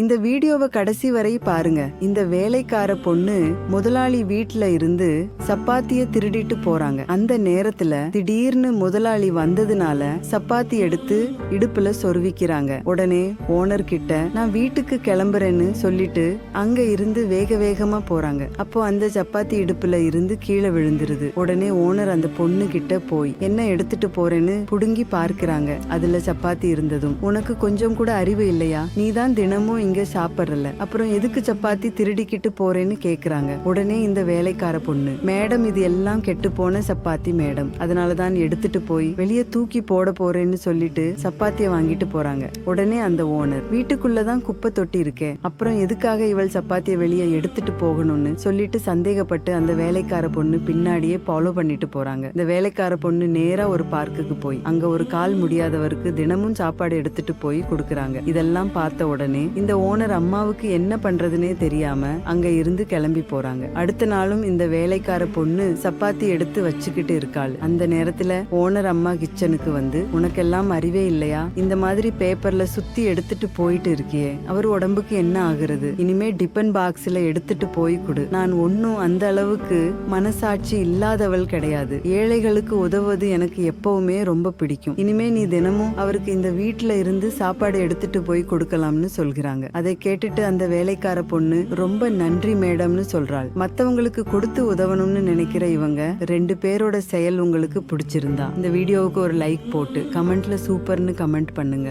இந்த வீடியோவை கடைசி வரை பாருங்க. இந்த வேலைக்கார பொண்ணு முதலாளி வீட்ல இருந்து சப்பாத்திய திருடிட்டு போறாங்க. அந்த நேரத்துல திடீர்னு முதலாளி வந்ததுனால சப்பாத்தி எடுத்து இடுப்புல சொருவிக்கிறாங்க. உடனே ஓனர் கிட்ட நான் வீட்டுக்கு கிளம்புறேன்னு சொல்லிட்டு அங்க இருந்து வேக வேகமா போறாங்க. அப்போ அந்த சப்பாத்தி இடுப்புல இருந்து கீழே விழுந்துருது. உடனே ஓனர் அந்த பொண்ணு கிட்ட போய் என்ன எடுத்துட்டு போறேன்னு புடுங்கி பார்க்கிறாங்க. அதுல சப்பாத்தி இருந்ததும் உனக்கு கொஞ்சம் கூட அறிவு இல்லையா? நீ தான் தினமும் இங்க சாப்பிடல அப்புறம் எதுக்கு சப்பாத்தி திருடிக்கிட்டு போறேன்னு கேக்குறாங்க. உடனே இந்த வேலைக்கார பொண்ணு மேடம் இது எல்லாம் கெட்டு போன சப்பாத்தி மேடம். அதனால தான் எடுத்துட்டு போய் வெளியே தூக்கி போட போறேன்னு சொல்லிட்டு சப்பாத்திய வாங்கிட்டு போறாங்க. உடனே அந்த ஓனர் வீட்டுக்குள்ளதான் குப்பை தொட்டி இருக்கேன் அப்புறம் எதுக்காக இவள் சப்பாத்திய வெளியே எடுத்துட்டு போகணும்னு சொல்லிட்டு சந்தேகப்பட்டு அந்த வேலைக்கார பொண்ணு பின்னாடியே ஃபாலோ பண்ணிட்டு போறாங்க. இந்த வேலைக்கார பொண்ணு நேரா ஒரு பார்க்குக்கு போய் அங்க ஒரு கால் முடியாதவருக்கு தினமும் சாப்பாடு எடுத்துட்டு போய் கொடுக்கறாங்க. இதெல்லாம் பார்த்த உடனே இந்த ஓனர் அம்மாவுக்கு என்ன பண்றதுனே தெரியாம அங்க இருந்து கிளம்பி போறாங்க. அடுத்த நாளும் இந்த வேலைக்கார பொண்ணு சப்பாத்தி எடுத்து வச்சுக்கிட்டு இருக்காள். அந்த நேரத்துல ஓனர் அம்மா கிச்சனுக்கு வந்து உனக்கெல்லாம் அறிவே இல்லையா? இந்த மாதிரி பேப்பர்ல சுத்தி எடுத்துட்டு போயிட்டு இருக்கியே. அவர் உடம்புக்கு என்ன ஆகுறது? இனிமே டிபன் பாக்ஸ்ல எடுத்துட்டு போய் கொடு. நான் ஒன்னும் அந்த அளவுக்கு மனசாட்சி இல்லாதவள் கிடையாது. ஏழைகளுக்கு உதவுவது எனக்கு எப்பவுமே ரொம்ப பிடிக்கும். இனிமே நீ தினமும் அவருக்கு இந்த வீட்டுல இருந்து சாப்பாடு எடுத்துட்டு போய் கொடுக்கலாம்னு சொல்கிறாங்க. அதை கேட்டுட்டு அந்த வேலைக்கார பொண்ணு ரொம்ப நன்றி மேடம்னு சொல்றாள். மத்தவங்களுக்கு கொடுத்து உதவணும்னு நினைக்கிற இவங்க ரெண்டு பேரோட செயல் உங்களுக்கு பிடிச்சிருந்தா. இந்த வீடியோவுக்கு ஒரு லைக் போட்டு கமெண்ட்ல சூப்பர்னு கமெண்ட் பண்ணுங்க.